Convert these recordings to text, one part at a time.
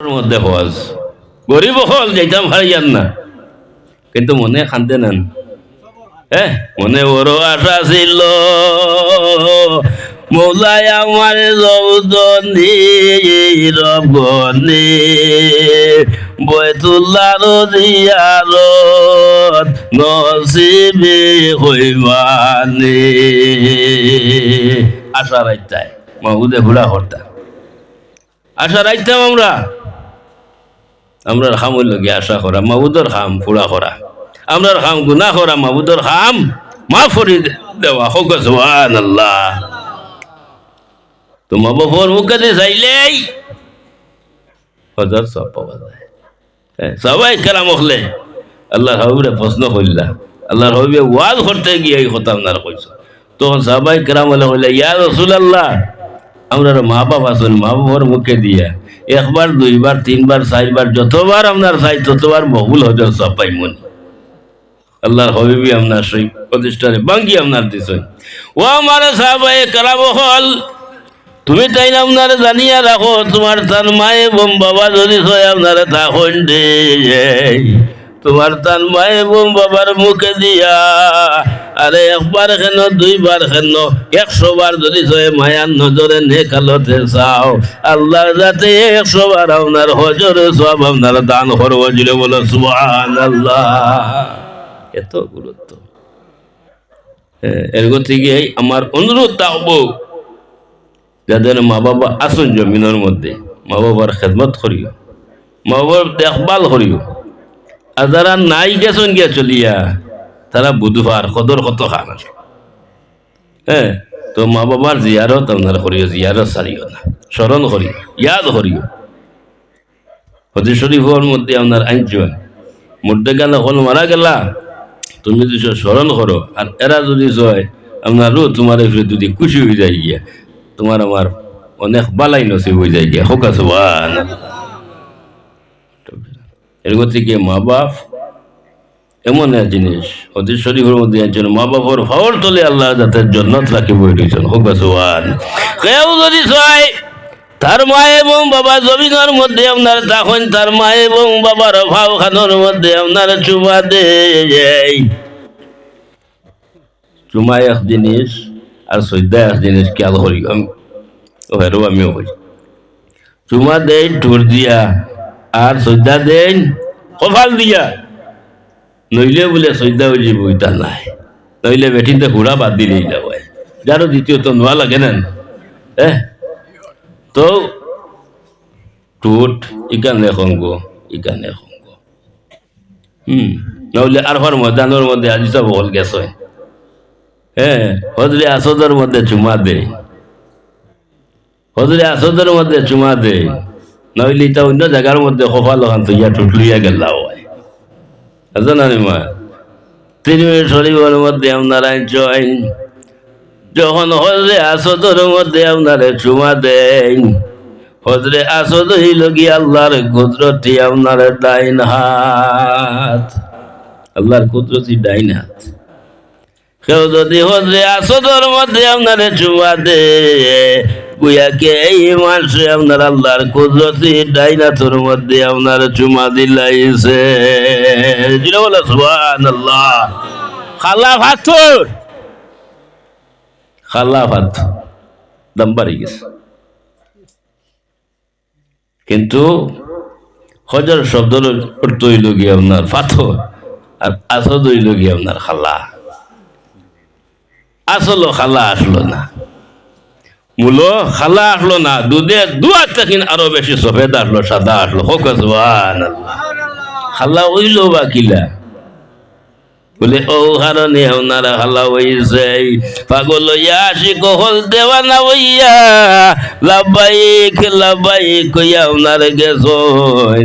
মধ্যে হজ। গরিব হল যেতাম হারিয়ান না। কিন্তু মনে খানতে নেন। হ্যাঁ মনে বড় আশা ছিল। মৌলাই আমার যৌদনি রবনি বৈতুল্লার দিয়ারত নসিবে হইবানি আশা রাইতায় মাহুদে ঘোড়া হরতা। আশা রাইতাম আমরা। আমরার খাম হইল গিয়ে আশা করা মাহুদর খাম ফুড়া করা। আমরার খাম গুনা করা মাহুদর খাম মা ফরি দেওয়া। হোক সুবহান আল্লাহ তো মা বাবার মুখে দিয়ে চাইলেই হজার সব পাওয়া যায়। সবাই কেরাম হলে আল্লাহর হবিরে প্রশ্ন করলা আল্লাহর হবিবে ওয়াজ করতে গিয়ে এই কথা আপনারা কইস তখন সবাই কেরাম হলে হইলে ইয়া রসুল আল্লাহ আমরা মা বাপ আছেন, মা বাবার মুখে দিয়া। একবার, দুইবার, তিনবার, চারবার, যতবার আপনার চাই, ততবার বহুল হজর সব পাই মনে। আল্লাহর হবিবি আপনার সেই প্রতিষ্ঠানে বাঙ্গি আপনার দিছেন। ও আমার সাহাবায়ে কালাম হল, তুমি তাই না আপনার জানিয়া রাখো, তোমার তার মায়ে বোম বাবা যদি আপনার দে তোমার তার মায়ে বোম বাবার মুখে দিয়া। আরে একবার কেন, দুইবার কেন একশো বার যদি সয়ে মায়ার নজরে নেকালতে চাও আল্লাহ যাতে একশো বার আপনার হজরে, সব আপনার দান করব জুড়ে বলো সুবহান আল্লাহ এত গুরুত্ব। এর গতিকে আমার অনুরোধ থাকব যাদের মা বাবা আসুন জমিনের মধ্যে, মা বাবার খেদমত করিও, মা বাবার দেখভাল করিও। আর যারা নাই গেছেন গিয়া চলিয়া, তারা বুধবার কদর কত খান আছে। হ্যাঁ তো মা বাবার জিয়ারত আপনারা করিও, জিয়ারত সারিও না, স্মরণ করিও, ইয়াদ করিও। হজি শরীফের মধ্যে আপনার আইনজন মধ্যে গেল হল মারা গেলা, তুমি যদি স্মরণ করো, আর এরা যদি জয় আপনারও তোমার এফরে যদি খুশি হয়ে যায় গিয়া, তোমার আমার অনেক বালাই নসিব হয়ে যায় গিয়া। হোক আছে এর গতিকে মা বাপ এমন এক জিনিস। অতি শরীফের মধ্যে একজন মা বাবার ভাবর তোলে আল্লাহ যাতে জন্নত রাখি বই রয়েছেন হোক কেউ যদি তার মা এবং বাবা জমিনের মধ্যে আপনার তখন তার মা এবং বাবার ভাব খানোর মধ্যে আপনার চুমা দে চুমা এক জিনিস আর সৈদা এক জিনিস খেয়াল করি। আমি ও হেরো আমিও করি। চুমা দেন ঠুর দিয়া আর সৈদা দেন, কপাল দিয়া। নইলে বলে সৈদা যাব ওইটা নাই। নইলে বেঠিতে ঘোড়া বাদ দিলেই না হয় যারও দ্বিতীয়ত নোয়া লাগে না হ্যাঁ তো টুট ইকানে খঙ্গ ইকানে খঙ্গ হুম, নইলে আর হর ময়দানের মধ্যে আজি সব হল গেছে হ্যাঁ। হজরে আসদের মধ্যে চুমা দে হজরে আসদের মধ্যে চুমা দে নইলে তা অন্য জায়গার মধ্যে কপাল ওখান তো, ইয়া টুটলুইয়া গেল হয় না মা? তিনি শরীরের মধ্যে আপনারা জয়েন যখন হজরে আসদের মধ্যে আপনারে চুমা দেন, হজরে আসদ হইল কি আল্লাহর কুদরতি আপনার ডাইন হাত। আল্লাহর কুদরতি ডাইন হাত। কেউ যদি হজরে আসদর মধ্যে আপনারে চুমা দে গুয়াকে এই মানুষে আপনার আল্লাহর কুদরতি মধ্যে আপনার চুমা দিলাইছে। কিন্তু হজার শব্দের অর্থ হইল আপনার পাথর আর আসদ হইল গিয়ে আপনার খালা। আসলো খালা আসলো না। মূল খালা আসলো না, দুধে দুয়ার তখন আরও বেশি, সফেদ আসলো, সাদা আসলো। হোক। খালা হইল বা কিলা বলে, ও হারণে ওনারা হালা হইছে। পাগল হইয়া আসি, কহল দেওয়ানা হইয়া। লাভবাইক লাভবাইক কইয়া ওনার গেছন।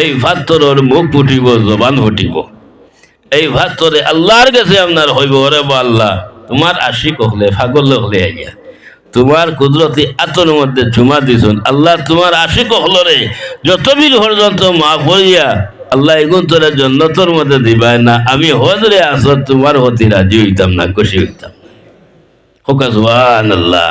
এই ভাতরের মুখ ফুটিব, জবান ফুটিব। এই ভাতরে আল্লাহর কাছে আপনার হইব, ওরে বা আল্লাহ। তোমার আশিক হলে ফাগল হলে আইয়া। তোমার কুদরতি আতর মধ্যে চুমা দিছুন। আল্লাহ তোমার আশিক হলরে যত বীর পর্যন্ত মা পড়িয়া আল্লাহ এগুন তোরে জন্নতর মধ্যে দিবাই না। আমি হজরে আসর তোমার হতি রাজি হইতাম না, খুশি হইতাম হোকা আল্লাহ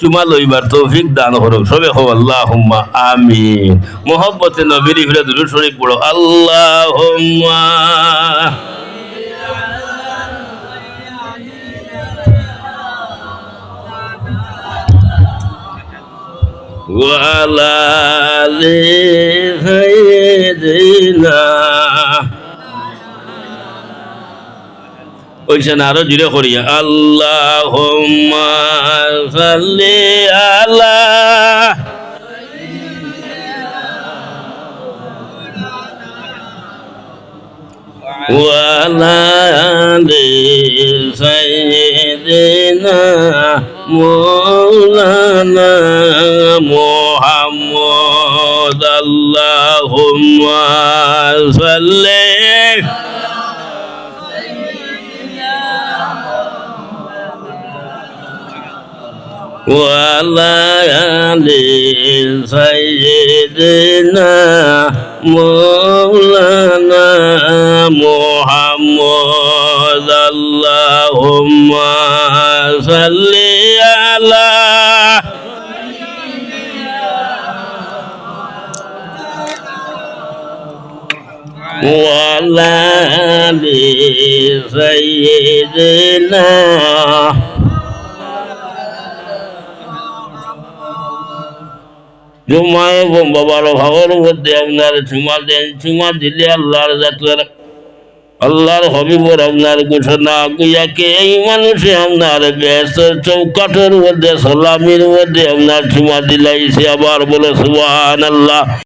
চুমা লইবার তৌফিক দান করুক সবে হো আল্লাহ আমিন মোহব্বতে নবীর ফিরে দুরু শরীফ পড়ো আল্লাহ وعلى آل ওইখান আরো জুড়ে করিয়া আল্লাহ সাল্লি আলা وعلى آل سيدنا مولانا محمد اللهم صل وعلى آل سيدنا مولانا محمد اللهم صل على وعلى آل سيدنا জুমায় বাবার ভাগর মধ্যে আপনার চুমা দেন চুমা দিলে আল্লাহর জাতের, আল্লাহর হবিবর আপনার ঘোষণা। গুইয়াকে এই মানুষে আপনার ব্যস্ত চৌকাঠের মধ্যে, সালামির মধ্যে আপনার চুমা দিলাইছে আবার বলে সুবাহ আল্লাহ